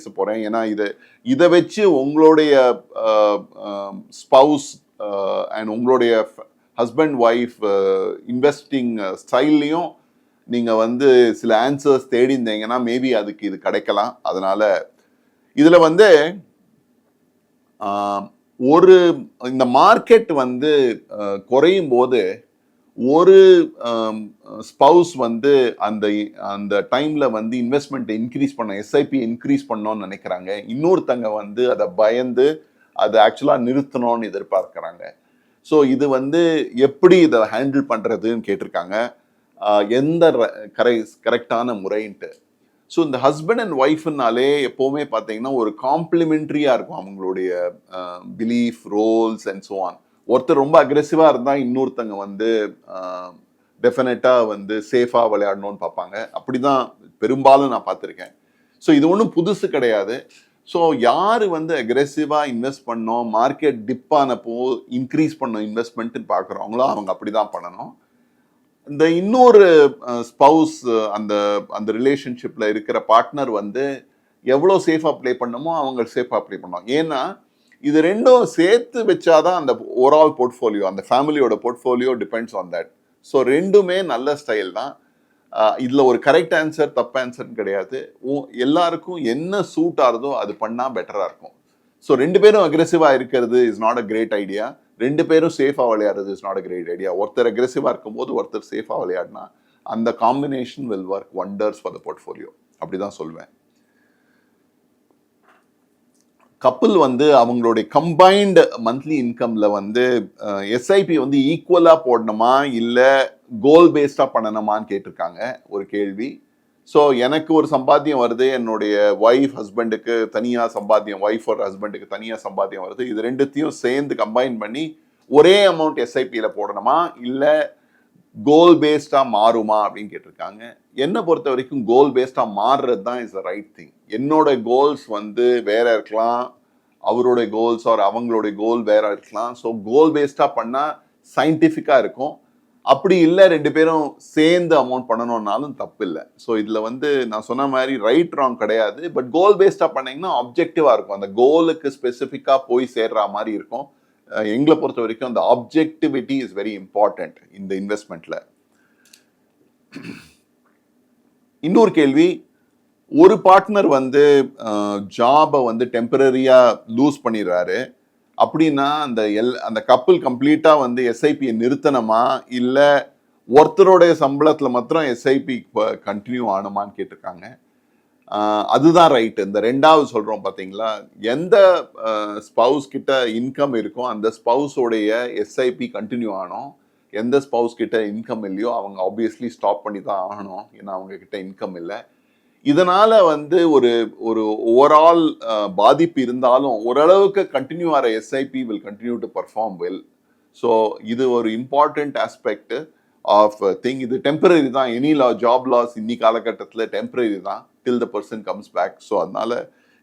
பேச போறேன். ஏன்னா இதை இதை வச்சு உங்களுடைய ஸ்பவுஸ் அண்ட் உங்களுடைய ஹஸ்பண்ட் ஒய்ஃப் இன்வெஸ்டிங் ஸ்டைல்லையும் நீங்கள் வந்து சில ஆன்சர்ஸ் தேடி இருந்தீங்கன்னா மேபி அதுக்கு இது கிடைக்கலாம். அதனால இதில் வந்து ஆஹ், ஒரு இந்த மார்க்கெட் வந்து குறையும் போது ஒரு ஸ்பவுஸ் வந்து அந்த அந்த டைமில் வந்து இன்வெஸ்ட்மெண்ட்டை இன்க்ரீஸ் பண்ண எஸ்ஐபி இன்க்ரீஸ் பண்ணோன்னு நினைக்கிறாங்க. இன்னொருத்தங்க வந்து அதை பயந்து அதை ஆக்சுவலாக நிறுத்தணும்னு எதிர்பார்க்குறாங்க. ஸோ இது வந்து எப்படி இதை ஹேண்டில் பண்ணுறதுன்னு கேட்டிருக்காங்க. எந்த கரை கரெக்டான முறைன்ட்டு. ஸோ இந்த ஹஸ்பண்ட் அண்ட் ஒய்ஃப்னாலே எப்போவுமே பார்த்தீங்கன்னா ஒரு காம்ப்ளிமெண்ட்ரியாக இருக்கும் அவங்களுடைய belief roles and so on ஒருத்தர் ரொம்ப அக்ரெசிவாக இருந்தால் இன்னொருத்தங்க வந்து டெஃபினட்டாக வந்து சேஃபாக விளையாடணும்னு பார்ப்பாங்க. அப்படி தான் பெரும்பாலும் நான் பார்த்துருக்கேன். ஸோ இது ஒன்றும் புதுசு கிடையாது. ஸோ யார் வந்து அக்ரெசிவாக இன்வெஸ்ட் பண்ணோம் மார்க்கெட் டிப் ஆனப்போ இன்க்ரீஸ் பண்ணோம் இன்வெஸ்ட்மெண்ட்டுன்னு பார்க்குறவங்களோ அவங்க அப்படி தான் பண்ணணும். இந்த இன்னொரு ஸ்பவுஸ் அந்த அந்த ரிலேஷன்ஷிப்பில் இருக்கிற பார்ட்னர் வந்து எவ்வளோ சேஃபாக ப்ளே பண்ணணுமோ அவங்க சேஃபாக ப்ளே பண்ணுவாங்க ஏன்னா இது ரெண்டும் சேர்த்து வச்சாதான் அந்த ஓவரால் போர்ட்ஃபோலியோ அந்த ஃபேமிலியோட portfolio depends on that so ரெண்டுமே நல்ல ஸ்டைல் தான். இதில் ஒரு கரெக்ட் ஆன்சர் தப்பு ஆன்சர்னு கிடையாது. உ- எல்லாருக்கும் என்ன சூட் ஆகுதோ அது பண்ணால் பெட்டராக இருக்கும். ஸோ ரெண்டு பேரும் அக்ரெசிவாக இருக்கிறது is not a great idea ரெண்டு பேரும் சேஃபாக விளையாடுறது is not a great idea ஒருத்தர் அக்ரெசிவாக இருக்கும்போது ஒருத்தர் சேஃபாக விளையாடினா அந்த combination will work wonders for the portfolio அப்படிதான் சொல்வேன். கப்பல் வந்து அவங்களுடைய கம்பைன்டு மந்த்லி இன்கம்ல வந்து எஸ்ஐபி வந்து ஈக்குவலாக போடணுமா இல்லை கோல் பேஸ்டாக பண்ணணுமான்னு கேட்டிருக்காங்க. ஒரு கேள்வி. ஸோ எனக்கு ஒரு சம்பாத்தியம் வருது என்னுடைய ஒய்ஃப் ஹஸ்பண்டுக்கு தனியாக சம்பாத்தியம் ஒய்ஃப் ஒரு ஹஸ்பண்டுக்கு தனியாக சம்பாத்தியம் வருது. இது ரெண்டுத்தையும் சேர்ந்து கம்பைன் பண்ணி ஒரே அமௌண்ட் எஸ்ஐபியில் போடணுமா இல்லை கோல் பேஸ்டாக மாறுமா அப்படின்னு கேட்டிருக்காங்க. என்னை பொறுத்த வரைக்கும் கோல் பேஸ்டாக மாறுறது தான் இஸ் த ரைட் திங் என்னோட கோல்ஸ் வந்து வேற இருக்கலாம் அவருடைய கோல்ஸ் ஆர் அவங்களுடைய கோல் வேற இருக்கலாம். ஸோ கோல் பேஸ்டாக பண்ணா சயின்டிஃபிக்காக இருக்கும். அப்படி இல்லை ரெண்டு பேரும் சேர்ந்து அமௌண்ட் பண்ணணும்னாலும் தப்பு இல்லை. ஸோ இதில் வந்து நான் சொன்ன மாதிரி ரைட் ராங் கிடையாது. பட் கோல் பேஸ்டாக பண்ணிங்கன்னா அப்ஜெக்டிவாக இருக்கும். அந்த கோலுக்கு ஸ்பெசிஃபிக்காக போய் சேர்ற மாதிரி இருக்கும். எங்களை பொறுத்த வரைக்கும் அந்த ஆப்ஜெக்டிவிட்டி இஸ் வெரி இம்பார்ட்டன்ட் இந்த இன்வெஸ்ட்மெண்ட்டில் இன்னொரு கேள்வி ஒரு பார்ட்னர் வந்து ஜாபை வந்து டெம்பரரியாக லூஸ் பண்ணிடுறாரு. அப்படின்னா அந்த எல் அந்த கப்பல் கம்ப்ளீட்டாக வந்து எஸ்ஐபியை நிறுத்தணுமா? இல்லை ஒருத்தருடைய சம்பளத்தில் மாத்திரம் எஸ்ஐபி கண்டினியூ ஆகணுமான்னு கேட்டிருக்காங்க. அதுதான் ரைட்டு இந்த ரெண்டாவது சொல்கிறோம் பார்த்தீங்களா எந்த ஸ்பவுஸ் கிட்ட இன்கம் இருக்கோ அந்த ஸ்பவுஸோடைய எஸ்ஐபி கண்டினியூ ஆகணும். எந்த ஸ்பவுஸ் கிட்ட இன்கம் இல்லையோ அவங்க ஆப்வியஸ்லி ஸ்டாப் பண்ணி தான் ஆகணும். ஏன்னா அவங்க கிட்ட இன்கம் இல்லை. இதனால வந்து ஒரு ஒரு ஓவரால் பாதிப்பு இருந்தாலும் ஓரளவுக்கு கண்டினியூ ஆகிற SIP will continue to perform well so இது ஒரு இம்பார்ட்டண்ட் ஆஸ்பெக்ட் ஆஃப் திங் இது டெம்பரரி தான். எனி லா ஜாப் லாஸ் இன்னி காலகட்டத்தில் டெம்பரரி தான். Till the person comes back so அதனால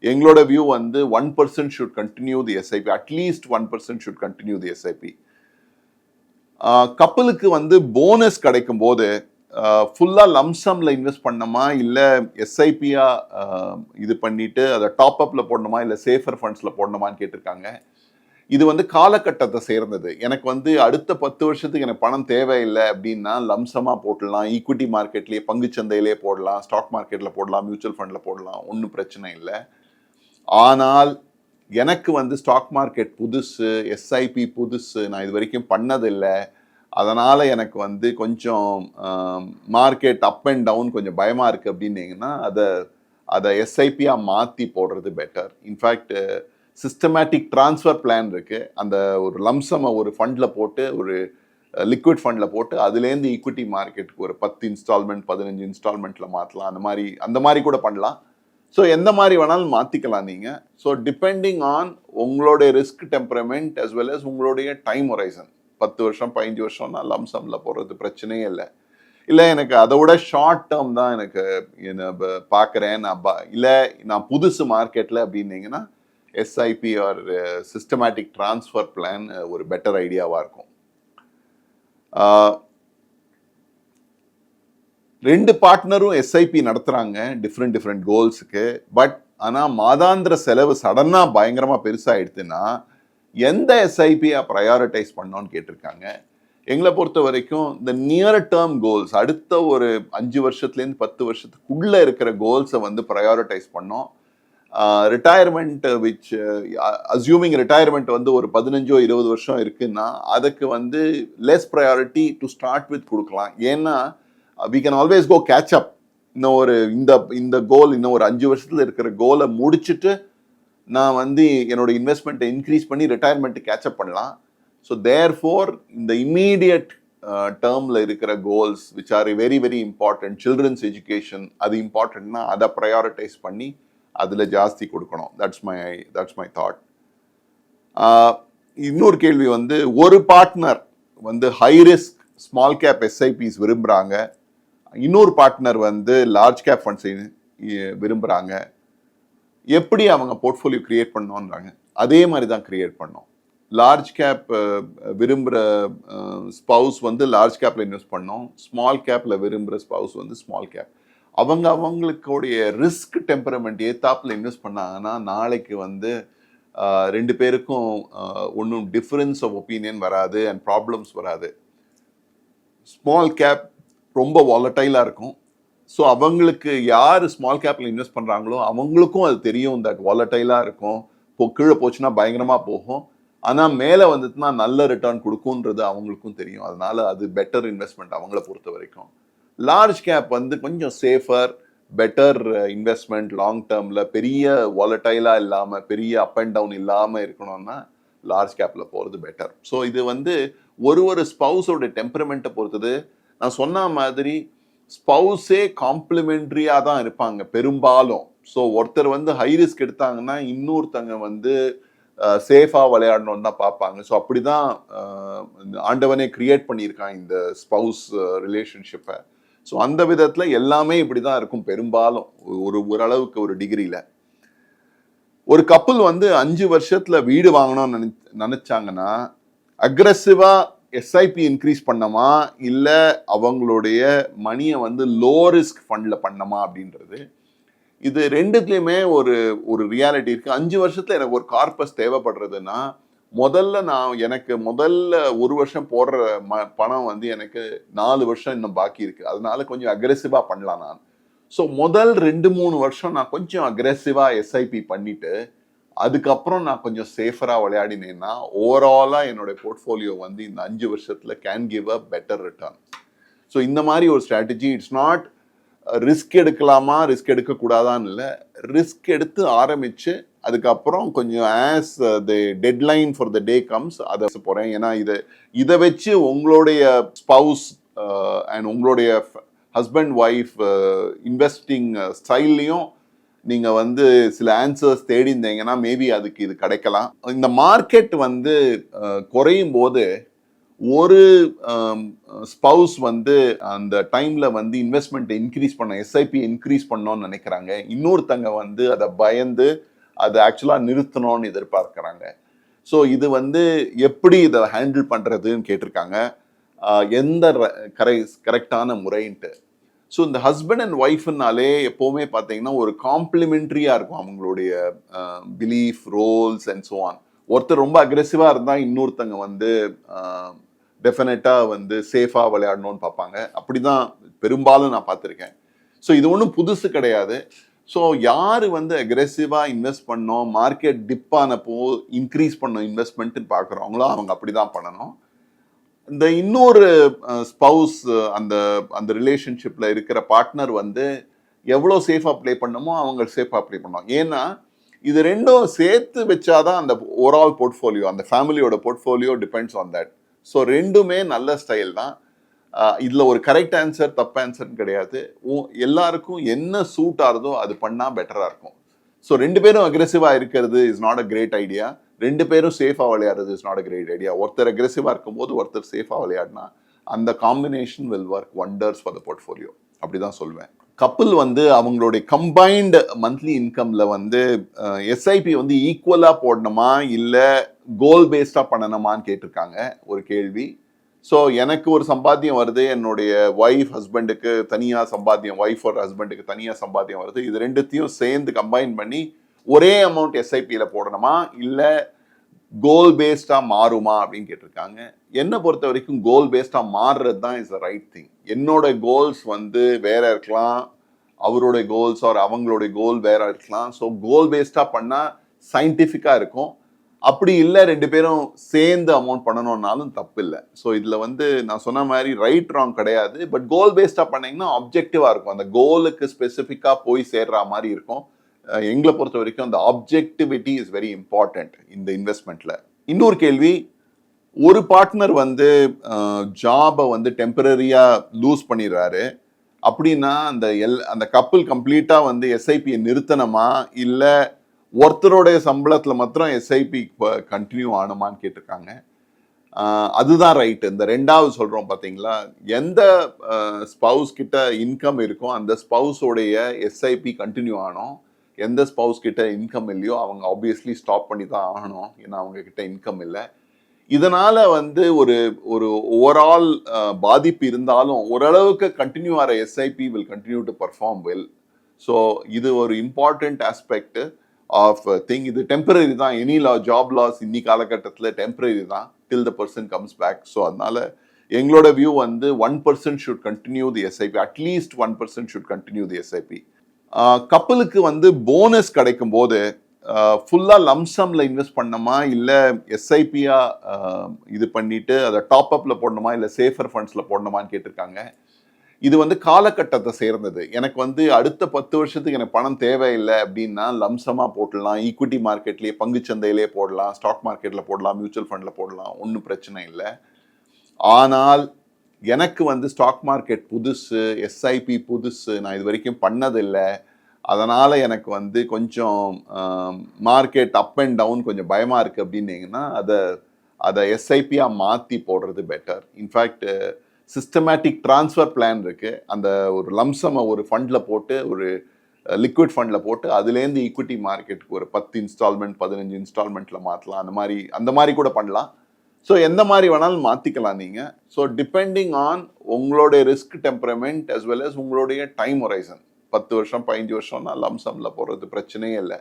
எங்களோட வியூ வந்து one percent should continue the SIP at least one percent should continue the SIP கப்பலுக்கு வந்து போனஸ் கிடைக்கும் போது ஃபுல்லாக லம்சம்ல இன்வெஸ்ட் பண்ணணுமா? இல்லை எஸ்ஐபியாக இது பண்ணிட்டு அதை டாப் அப்பில் போடணுமா? இல்லை சேஃபர் ஃபண்ட்ஸில் போடணுமான்னு கேட்டிருக்காங்க. இது வந்து காலகட்டத்தை சேர்ந்தது. எனக்கு வந்து அடுத்த பத்து வருஷத்துக்கு எனக்கு பணம் தேவையில்லை அப்படின்னா லம்சமாக போடலாம் ஈக்விட்டி மார்க்கெட்லயே பங்குச்சந்தையிலே போடலாம். ஸ்டாக் மார்க்கெட்டில் போடலாம். மியூச்சுவல் ஃபண்டில் போடலாம். ஒன்றும் பிரச்சனை இல்லை. ஆனால் எனக்கு வந்து ஸ்டாக் மார்க்கெட் புதுசு எஸ்ஐபி புதுசு நான் இது வரைக்கும் பண்ணதில்லை. அதனால் எனக்கு வந்து கொஞ்சம் மார்க்கெட் அப் அண்ட் டவுன் கொஞ்சம் பயமாக இருக்குது அப்படின்னீங்கன்னா அதை அதை எஸ்ஐபியாக மாற்றி போடுறது better in fact systematic transfer plan இருக்குது அந்த ஒரு லம்சமை ஒரு ஃபண்டில் போட்டு ஒரு லிக்விட் ஃபண்டில் போட்டு அதுலேருந்து ஈக்விட்டி மார்க்கெட்டுக்கு ஒரு பத்து இன்ஸ்டால்மெண்ட் பதினஞ்சு இன்ஸ்டால்மெண்ட்டில் மாற்றலாம் அந்த மாதிரி அந்த மாதிரி கூட பண்ணலாம். ஸோ எந்த மாதிரி வேணாலும் மாற்றிக்கலாம் நீங்கள் ஸோ டிபெண்டிங் ஆன் உங்களுடைய risk temperament as well as உங்களுடைய டைம் ஒரைசன் பத்து வருஷம் பதினஞ்சு வருஷம்னா லம்சம்ல போகிறது பிரச்சனையே இல்லை. இல்லை எனக்கு அதை விட ஷார்ட் டேர்ம் தான் எனக்கு என்ன பார்க்குறேன். நான் ப- இல்லை நான் புதுசு மார்க்கெட்டில் அப்படின்னீங்கன்னா SIP or systematic transfer plan ஒரு பெட்டர் ஐடியாவாக இருக்கும். ரெண்டு பார்ட்னரும் எஸ்ஐபி நடத்துறாங்க டிஃப்ரெண்ட் டிஃப்ரெண்ட் கோல்ஸுக்கு பட் ஆனால் மாதாந்திர செலவு சடனாக பயங்கரமாக பெருசாகிடுதுன்னா எந்த எஸ்ஐபியை ப்ரையாரிட்டைஸ் பண்ணோன்னு கேட்டிருக்காங்க. எங்களை பொறுத்த வரைக்கும் இந்த நியர் டேர்ம் கோல்ஸ் அடுத்த ஒரு அஞ்சு வருஷத்துலேருந்து பத்து வருஷத்துக்குள்ளே இருக்கிற கோல்ஸை வந்து ப்ரையாரிட்டைஸ் பண்ணோம். ரிட்டையர்மெண்ட் விச் அசியூமிங் ரிட்டையர்மெண்ட் வந்து ஒரு பதினஞ்சோ இருபது வருஷம் இருக்குன்னா அதுக்கு வந்து less priority to start with கொடுக்கலாம். ஏன்னா we can always go catch up இன்னும் ஒரு இந்த இந்த கோல் இன்னும் ஒரு அஞ்சு வருஷத்தில் இருக்கிற கோலை முடிச்சுட்டு நான் வந்து என்னோட இன்வெஸ்ட்மெண்ட்டை இன்க்ரீஸ் பண்ணி ரிட்டையர்மெண்ட் கேட்சப் பண்ணலாம். ஸோ தேர் ஃபோர் இந்த இம்மீடியட் டேர்மில் இருக்கிற goals which are very very important children's education அது இம்பார்ட்டன்ட்னா அதை ப்ரையாரிட்டைஸ் பண்ணி அதில் ஜாஸ்தி கொடுக்கணும். That's my that's my thought இன்னொரு கேள்வி வந்து ஒரு பார்ட்னர் வந்து high risk small cap SIPs விரும்புகிறாங்க இன்னொரு பார்ட்னர் வந்து லார்ஜ் கேப் ஃபண்ட்ஸை விரும்புகிறாங்க எப்படி அவங்க போர்ட்ஃபோலியோ கிரியேட் பண்ணோன்றாங்க அதே மாதிரி தான் கிரியேட் பண்ணோம் லார்ஜ் கேப் விரும்புகிற ஸ்பவுஸ் வந்து லார்ஜ் கேப்பில் இன்வெஸ்ட் பண்ணோம். ஸ்மால் கேப்பில் விரும்புகிற ஸ்பவுஸ் வந்து ஸ்மால் கேப் அவங்க அவங்களுக்குடைய ரிஸ்க் டெம்பரமெண்ட் ஏத்தாப்பில் இன்வெஸ்ட் பண்ணாங்கன்னா நாளைக்கு வந்து ரெண்டு பேருக்கும் ஒன்றும் டிஃப்ரென்ஸ் ஆஃப் ஒப்பீனியன் வராது அண்ட் ப்ராப்ளம்ஸ் வராது. ஸ்மால் கேப் ரொம்ப வாலட்டைலாக இருக்கும். ஸோ அவங்களுக்கு யார் ஸ்மால் கேப்பில் இன்வெஸ்ட் பண்ணுறாங்களோ அவங்களுக்கும் அது தெரியும். தட் வாலட்டைலாக இருக்கும். இப்போ கீழே போச்சுன்னா பயங்கரமாக போகும். ஆனால் மேலே வந்துட்டுனா நல்ல ரிட்டர்ன் கொடுக்குன்றது அவங்களுக்கும் தெரியும். அதனால அது பெட்டர் இன்வெஸ்ட்மெண்ட் அவங்கள பொறுத்த வரைக்கும். லார்ஜ் கேப் வந்து கொஞ்சம் சேஃபர் பெட்டர் இன்வெஸ்ட்மெண்ட் லாங் டேர்மில் பெரிய வாலட்டைலாக இல்லாமல் பெரிய அப் அண்ட் டவுன் இல்லாமல் இருக்கணும்னா லார்ஜ் கேப்பில் போகிறது பெட்டர் ஸோ இது வந்து ஒரு ஒரு ஸ்பவுஸோட டெம்பரமெண்ட்டை பொறுத்தது. நான் சொன்ன மாதிரி ஸ்பவுஸே காம்ப்ளிமெண்ட்ரியாக தான் இருப்பாங்க பெரும்பாலும். ஸோ ஒருத்தர் வந்து ஹை ரிஸ்க் எடுத்தாங்கன்னா இன்னொருத்தங்க வந்து சேஃபாக விளையாடணும்னு தான் பார்ப்பாங்க. ஸோ அப்படி தான் ஆண்டவனே கிரியேட் பண்ணியிருக்கான் இந்த ஸ்பவுஸ் ரிலேஷன்ஷிப்பை ஸோ அந்த விதத்தில் எல்லாமே இப்படி தான் இருக்கும் பெரும்பாலும். ஒரு ஓரளவுக்கு ஒரு டிகிரியில் ஒரு கப்பல் வந்து அஞ்சு வருஷத்தில் வீடு வாங்கணும்னு நினை நினைச்சாங்கன்னா அக்ரஸிவா எஸ்ஐபி இன்க்ரீஸ் பண்ணமா இல்லை அவங்களுடைய மணியை வந்து லோ ரிஸ்க் ஃபண்டில் பண்ணமா அப்படின்றது. இது ரெண்டுத்துலேயுமே ஒரு ஒரு ரியாலிட்டி இருக்குது அஞ்சு வருஷத்துல எனக்கு ஒரு கார்பஸ் தேவைப்படுறதுன்னா முதல்ல நான் எனக்கு முதல்ல ஒரு வருஷம் போடுற ம பணம் வந்து எனக்கு நாலு வருஷம் இன்னும் பாக்கி இருக்குது அதனால கொஞ்சம் அக்ரெசிவாக பண்ணலாம் நான். ஸோ முதல் ரெண்டு மூணு வருஷம் நான் கொஞ்சம் அக்ரெசிவாக எஸ்ஐபி பண்ணிவிட்டு அதுக்கப்புறம் நான் கொஞ்சம் சேஃபராக விளையாடினேன்னா ஓவராலாக என்னோட போர்ட்ஃபோலியோ வந்து இந்த அஞ்சு வருஷத்தில் can give a better return so இந்த மாதிரி ஒரு ஸ்ட்ராட்டஜி இட்ஸ் நாட் ரிஸ்க் எடுக்கலாமா ரிஸ்க் எடுக்கக்கூடாதான்னு இல்லை. ரிஸ்க் எடுத்து ஆரம்பித்து அதுக்கப்புறம் கொஞ்சம் as the deadline for the day comes அதை போகிறேன் ஏன்னா இதை இதை வச்சு உங்களுடைய ஸ்பவுஸ் அண்ட் uh, உங்களுடைய ஹஸ்பண்ட் ஒய்ஃப் இன்வெஸ்டிங் ஸ்டைல்லையும் நீங்கள் வந்து சில ஆன்சர்ஸ் தேடி இருந்தீங்கன்னா மேபி அதுக்கு இது கிடைக்கலாம். இந்த மார்க்கெட் வந்து குறையும் போது ஒரு ஸ்பவுஸ் வந்து அந்த டைமில் வந்து இன்வெஸ்ட்மெண்ட்டை இன்க்ரீஸ் பண்ண எஸ்ஐபி இன்க்ரீஸ் பண்ணோன்னு நினைக்கிறாங்க. இன்னொருத்தங்க வந்து அதை பயந்து அதை ஆக்சுவலாக நிறுத்தணும்னு எதிர்பார்க்குறாங்க. ஸோ இது வந்து எப்படி இதை ஹேண்டில் பண்ணுறதுன்னு கேட்டிருக்காங்க. எந்த கரை கரெக்டான முறைன்ட்டு. ஸோ இந்த ஹஸ்பண்ட் அண்ட் ஒய்ஃப்னாலே எப்போவுமே பார்த்தீங்கன்னா ஒரு காம்ப்ளிமெண்ட்ரியாக இருக்கும் அவங்களுடைய belief roles and so on ஒருத்தர் ரொம்ப அக்ரெசிவாக இருந்தால் இன்னொருத்தங்க வந்து டெஃபினட்டாக வந்து சேஃபாக விளையாடணும்னு பார்ப்பாங்க. அப்படி தான் பெரும்பாலும் நான் பார்த்துருக்கேன். ஸோ இது ஒன்றும் புதுசு கிடையாது. ஸோ யார் வந்து அக்ரெசிவாக இன்வெஸ்ட் பண்ணோம் மார்க்கெட் டிப் ஆனப்போ இன்க்ரீஸ் பண்ணோம் இன்வெஸ்ட்மெண்ட்டுன்னு பார்க்குறவங்களோ அவங்க அப்படி தான் பண்ணணும். இந்த இன்னொரு ஸ்பவுஸ் அந்த அந்த ரிலேஷன்ஷிப்பில் இருக்கிற பார்ட்னர் வந்து எவ்வளோ சேஃபாக ப்ளே பண்ணணுமோ அவங்க சேஃபாக ப்ளே பண்ணுவாங்க. ஏன்னா இது ரெண்டும் சேர்த்து வச்சாதான் அந்த ஓவரால் போர்ட்ஃபோலியோ அந்த ஃபேமிலியோட portfolio depends on that so ரெண்டுமே நல்ல ஸ்டைல் தான். இதில் ஒரு கரெக்ட் ஆன்சர் தப்பு ஆன்சர்னு கிடையாது. உ- எல்லாருக்கும் என்ன சூட் ஆகுதோ அது பண்ணால் பெட்டராக இருக்கும். ஸோ ரெண்டு பேரும் அக்ரெசிவாக இருக்கிறது is not a great idea ரெண்டு பேரும் சேஃபாக விளையாடுறது is not a great idea ஒருத்தர் அக்ரெசிவா இருக்கும்போது ஒருத்தர் சேஃபாக விளையாடினா அந்த combination will work wonders for the portfolio அப்படிதான் சொல்லுவேன் கப்பல் வந்து அவங்களுடைய கம்பைன்டு மந்த்லி இன்கம்ல வந்து எஸ்ஐபி வந்து ஈக்குவலாக போடணுமா இல்லை கோல் பேஸ்டாக பண்ணணுமான்னு கேட்டிருக்காங்க. ஒரு கேள்வி. ஸோ எனக்கு ஒரு சம்பாத்தியம் வருது என்னுடைய ஒய்ஃப் ஹஸ்பண்டுக்கு தனியாக சம்பாத்தியம் ஒய்ஃப் ஒரு ஹஸ்பண்டுக்கு தனியாக சம்பாத்தியம் வருது. இது ரெண்டுத்தையும் சேர்ந்து கம்பைன் பண்ணி ஒரே அமௌண்ட் எஸ்ஐபியில் போடணுமா இல்லை கோல் பேஸ்டாக மாறுமா அப்படின்னு கேட்டிருக்காங்க. என்னை பொறுத்த வரைக்கும் கோல் பேஸ்டாக மாறுறது தான் இஸ் த ரைட் திங் என்னோட கோல்ஸ் வந்து வேற இருக்கலாம் அவருடைய கோல்ஸ் ஆர் அவங்களுடைய கோல் வேற இருக்கலாம். ஸோ கோல் பேஸ்டாக பண்ணால் சயின்டிஃபிக்காக இருக்கும். அப்படி இல்லை ரெண்டு பேரும் சேர்ந்து அமௌண்ட் பண்ணணும்னாலும் தப்பு இல்லை ஸோ இதில் வந்து நான் சொன்ன மாதிரி ரைட் ராங் கிடையாது. பட் கோல் பேஸ்டாக பண்ணிங்கன்னா அப்ஜெக்டிவாக இருக்கும். அந்த கோலுக்கு ஸ்பெசிஃபிக்காக போய் சேர்ற மாதிரி இருக்கும். எங்களை பொறுத்த வரைக்கும் அந்த ஆப்ஜெக்டிவிட்டி இஸ் வெரி இம்பார்ட்டன்ட் இந்த இன்வெஸ்ட்மெண்ட்டில் இன்னொரு கேள்வி ஒரு பார்ட்னர் வந்து ஜாபை வந்து டெம்பரரியாக லூஸ் பண்ணிடுறாரு. அப்படின்னா அந்த எல் அந்த கப்பல் கம்ப்ளீட்டாக வந்து எஸ்ஐபியை நிறுத்தணுமா? இல்லை ஒருத்தருடைய சம்பளத்தில் மாத்திரம் எஸ்ஐபி கண்டினியூ ஆகணுமான்னு கேட்டிருக்காங்க. அதுதான் ரைட் இந்த ரெண்டாவது சொல்கிறோம் பார்த்தீங்களா எந்த ஸ்பவுஸ் கிட்ட இன்கம் இருக்கோ அந்த ஸ்பவுஸோடைய எஸ்ஐபி கண்டினியூ ஆகணும் எந்த ஸ்பவுஸ் கிட்ட இன்கம் இல்லையோ அவங்க ஆப்வியஸ்லி ஸ்டாப் பண்ணி தான் ஆகணும். ஏன்னா அவங்க கிட்ட இன்கம் இல்லை. இதனால வந்து ஒரு ஒரு ஓவரால் பாதிப்பு இருந்தாலும் ஓரளவுக்கு கண்டினியூ ஆகிற SIP will continue to perform well so இது ஒரு இம்பார்ட்டண்ட் ஆஸ்பெக்ட் ஆஃப் திங் இது டெம்பரரி தான். எனி லா ஜாப் லாஸ் இன்னி காலகட்டத்தில் டெம்பரரி தான். Till the person comes back so அதனால எங்களோட வியூ வந்து one percent should continue the SIP at least one percent should continue the SIP கப்பலுக்கு வந்து போனஸ் கிடைக்கும் போது ஃபுல்லாக லம்சம்ல இன்வெஸ்ட் பண்ணணுமா? இல்லை எஸ்ஐபியாக இது பண்ணிட்டு அதை டாப் அப்பில் போடணுமா? இல்லை சேஃபர் ஃபண்ட்ஸில் போடணுமான்னு கேட்டிருக்காங்க. இது வந்து காலகட்டத்தை சேர்ந்தது. எனக்கு வந்து அடுத்த பத்து வருஷத்துக்கு எனக்கு பணம் தேவையில்லை அப்படின்னா லம்சமாக போடலாம் ஈக்விட்டி மார்க்கெட்லேயே பங்குச்சந்தையிலே போடலாம். ஸ்டாக் மார்க்கெட்டில் போடலாம். மியூச்சுவல் ஃபண்டில் போடலாம். ஒன்றும் பிரச்சனை இல்லை. ஆனால் எனக்கு வந்து ஸ்டாக் மார்க்கெட் புதுசு எஸ்ஐபி புதுசு நான் இது வரைக்கும் பண்ணதில்லை. அதனால் எனக்கு வந்து கொஞ்சம் மார்க்கெட் அப் அண்ட் டவுன் கொஞ்சம் பயமாக இருக்குது அப்படின்னீங்கன்னா அதை அதை எஸ்ஐபியாக மாற்றி போடுறது better in fact systematic transfer plan இருக்குது அந்த ஒரு லம்சமை ஒரு ஃபண்டில் போட்டு ஒரு லிக்விட் ஃபண்டில் போட்டு அதுலேருந்து ஈக்விட்டி மார்க்கெட்டுக்கு ஒரு பத்து இன்ஸ்டால்மெண்ட் பதினஞ்சு இன்ஸ்டால்மெண்ட்டில் மாற்றலாம் அந்த மாதிரி அந்த மாதிரி கூட பண்ணலாம். ஸோ எந்த மாதிரி வேணாலும் மாற்றிக்கலாம் நீங்கள் ஸோ டிபெண்டிங் ஆன் உங்களுடைய risk temperament as well as உங்களுடைய டைம் ஒரைசன் பத்து வருஷம் பதினஞ்சு வருஷம்னா லம்சமில் போடுறது பிரச்சனையே இல்லை.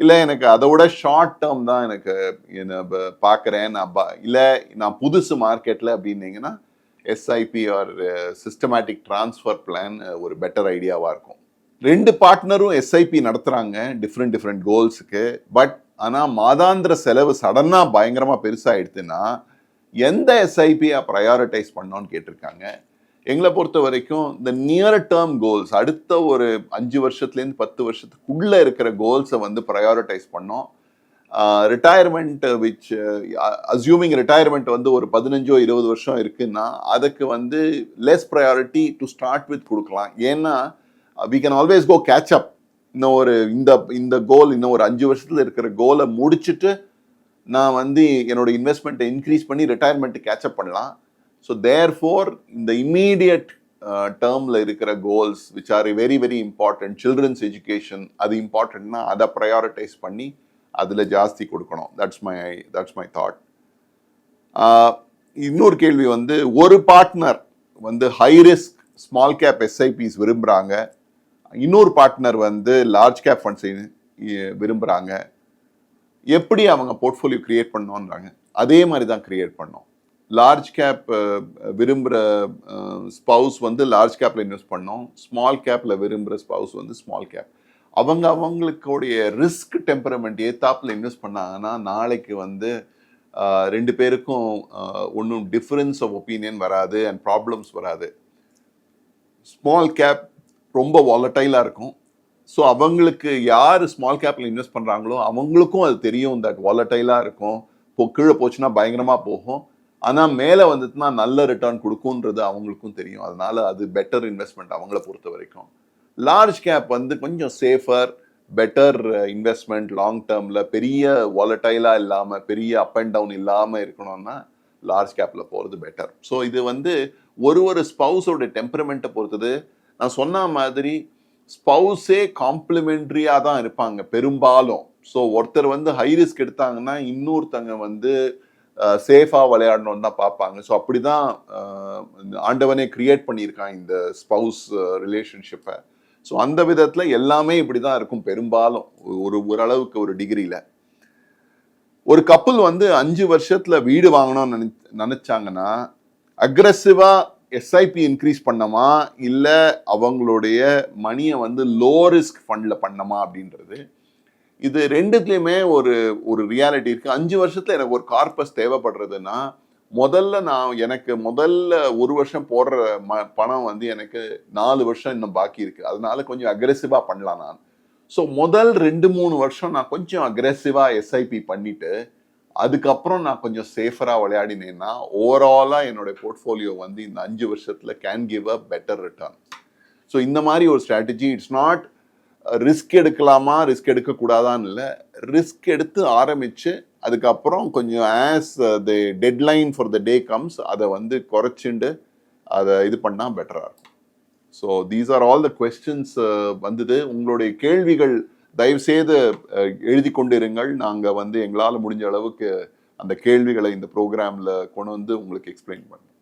இல்லை எனக்கு அதை விட ஷார்ட் டேர்ம் தான் எனக்கு என்ன பார்க்குறேன் நான் ப- இல்லை நான் புதுசு மார்க்கெட்டில் அப்படின்னீங்கன்னா SIP or systematic transfer plan ஒரு பெட்டர் ஐடியாவாக இருக்கும். ரெண்டு பார்ட்னரும் எஸ்ஐபி நடத்துகிறாங்க டிஃப்ரெண்ட் டிஃப்ரெண்ட் கோல்ஸுக்கு பட் ஆனால் மாதாந்திர செலவு சடனாக பயங்கரமாக பெருசாகிடுதுன்னா எந்த எஸ்ஐபியை ப்ரையாரிட்டைஸ் பண்ணோன்னு கேட்டிருக்காங்க. எங்களை பொறுத்த வரைக்கும் இந்த நியர் டேர்ம் கோல்ஸ் அடுத்த ஒரு அஞ்சு வருஷத்துலேருந்து பத்து வருஷத்துக்குள்ளே இருக்கிற கோல்ஸை வந்து ப்ரையாரிட்டைஸ் பண்ணோம். ரிட்டையர்மெண்ட் விச் அஸ்யூமிங் ரிட்டையர்மெண்ட் வந்து ஒரு பதினஞ்சோ இருபது வருஷம் இருக்குன்னா அதுக்கு வந்து less priority to start with கொடுக்கலாம். ஏன்னா we can always go catch up இன்னும் ஒரு இந்த இந்த கோல் இன்னும் ஒரு அஞ்சு வருஷத்தில் இருக்கிற கோலை முடிச்சுட்டு நான் வந்து என்னோட இன்வெஸ்ட்மெண்ட்டை இன்க்ரீஸ் பண்ணி ரிட்டையர்மெண்ட்டு கேட்சப் பண்ணலாம். ஸோ தேர் ஃபோர் இந்த இம்மீடியட் டேர்மில் இருக்கிற goals which are very very important children's education அது இம்பார்ட்டன்ட்னா அதை ப்ரையாரிட்டைஸ் பண்ணி அதில் ஜாஸ்தி கொடுக்கணும். That's my that's my thought இன்னொரு கேள்வி வந்து ஒரு பார்ட்னர் வந்து high risk small cap SIPs விரும்புகிறாங்க இன்னொரு பார்ட்னர் வந்து லார்ஜ் கேப் ஃபண்ட்ஸ் விரும்புகிறாங்க எப்படி அவங்க போர்ட்ஃபோலியோ கிரியேட் பண்ணோன்றாங்க அதே மாதிரி தான் கிரியேட் பண்ணோம். லார்ஜ் கேப் விரும்புகிற ஸ்பவுஸ் வந்து லார்ஜ் கேப்பில் இன்வெஸ்ட் பண்ணோம். ஸ்மால் கேப்பில் விரும்புகிற ஸ்பவுஸ் வந்து ஸ்மால் கேப் அவங்க அவங்களுக்குடைய ரிஸ்க் டெம்பரமெண்ட் ஏத்தாப்பில் இன்வெஸ்ட் பண்ணாங்கன்னா நாளைக்கு வந்து ரெண்டு பேருக்கும் ஒன்றும் டிஃப்ரென்ஸ் ஆஃப் ஒப்பீனியன் வராது அண்ட் ப்ராப்ளம்ஸ் வராது. ஸ்மால் கேப் ரொம்ப வாலட்டைலாக இருக்கும். ஸோ அவங்களுக்கு யார் ஸ்மால் கேப்பில் இன்வெஸ்ட் பண்ணுறாங்களோ அவங்களுக்கும் அது தெரியும் தட் வாலட்டைலாக இருக்கும். இப்போ கீழே போச்சுன்னா பயங்கரமாக போகும். ஆனால் மேலே வந்துட்டுனா நல்ல ரிட்டர்ன் கொடுக்குன்றது அவங்களுக்கும் தெரியும். அதனால அது பெட்டர் இன்வெஸ்ட்மெண்ட் அவங்கள பொறுத்த வரைக்கும் லார்ஜ் கேப் வந்து கொஞ்சம் சேஃபர் பெட்டர் இன்வெஸ்ட்மெண்ட் லாங் டேர்மில் பெரிய வாலட்டைலாக இல்லாமல் பெரிய அப் அண்ட் டவுன் இல்லாமல் இருக்கணும்னா லார்ஜ் கேப்பில் போகிறது பெட்டர் ஸோ இது வந்து ஒரு ஒரு ஸ்பவுஸோட டெம்பரமெண்ட்டை பொறுத்தது. நான் சொன்ன மாதிரி ஸ்பவுஸே காம்ப்ளிமெண்ட்ரியாக தான் இருப்பாங்க பெரும்பாலும். ஸோ ஒருத்தர் வந்து ஹை ரிஸ்க் எடுத்தாங்கன்னா இன்னொருத்தங்க வந்து uh, சேஃபாக விளையாடணும்னு தான் பார்ப்பாங்க. ஸோ அப்படி தான் uh, ஆண்டவனே கிரியேட் பண்ணியிருக்கான் இந்த ஸ்பவுஸ் ரிலேஷன்ஷிப்பை uh, ஸோ அந்த விதத்தில் எல்லாமே இப்படி தான் இருக்கும் பெரும்பாலும். ஒரு ஓரளவுக்கு ஒரு டிகிரியில் ஒரு கப்பல் வந்து அஞ்சு வருஷத்தில் வீடு வாங்கணும்னு நினை நினச்சாங்கன்னா அக்ரஸிவாக எஸ்ஐபி இன்க்ரீஸ் பண்ணமா இல்லை அவங்களுடைய மணியை வந்து லோ ரிஸ்க் ஃபண்டில் பண்ணமா அப்படின்றது? இது ரெண்டுத்துலேயுமே ஒரு ஒரு ரியாலிட்டி இருக்குது அஞ்சு வருஷத்தில் எனக்கு ஒரு கார்பஸ் தேவைப்படுறதுன்னா முதல்ல நான் எனக்கு முதல்ல ஒரு வருஷம் போடுற ம பணம் வந்து எனக்கு நாலு வருஷம் இன்னும் பாக்கி இருக்குது அதனால கொஞ்சம் அக்ரெசிவாக பண்ணலாம் நான். ஸோ முதல் ரெண்டு மூணு வருஷம் நான் கொஞ்சம் அக்ரெசிவாக எஸ்ஐபி பண்ணிவிட்டு அதுக்கப்புறம் நான் கொஞ்சம் சேஃபராக விளையாடினேன்னா ஓவராலாக என்னோட போர்ட்ஃபோலியோ வந்து இந்த அஞ்சு வருஷத்தில் can give a better return so இந்த மாதிரி ஒரு ஸ்ட்ராட்டஜி இட்ஸ் நாட் ரிஸ்க் எடுக்கலாமா ரிஸ்க் எடுக்கக்கூடாதான்னு இல்லை ரிஸ்க் எடுத்து ஆரம்பித்து அதுக்கப்புறம் கொஞ்சம் as the deadline for the day comes அதை வந்து குறைச்சிண்டு அதை இது பண்ணால் பெட்டராக இருக்கும். So these are all the questions வந்தது. உங்களுடைய கேள்விகள் தயவு செய்து uh, எழுதி கொண்டிருங்கள். நாங்கள் வந்து எங்களால் முடிஞ்ச அளவுக்கு அந்த கேள்விகளை இந்த ப்ரோக்ராமில் கொண்டு வந்து உங்களுக்கு எக்ஸ்பிளைன் பண்ணோம்.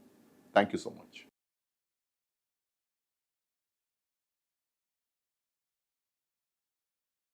Thank you so much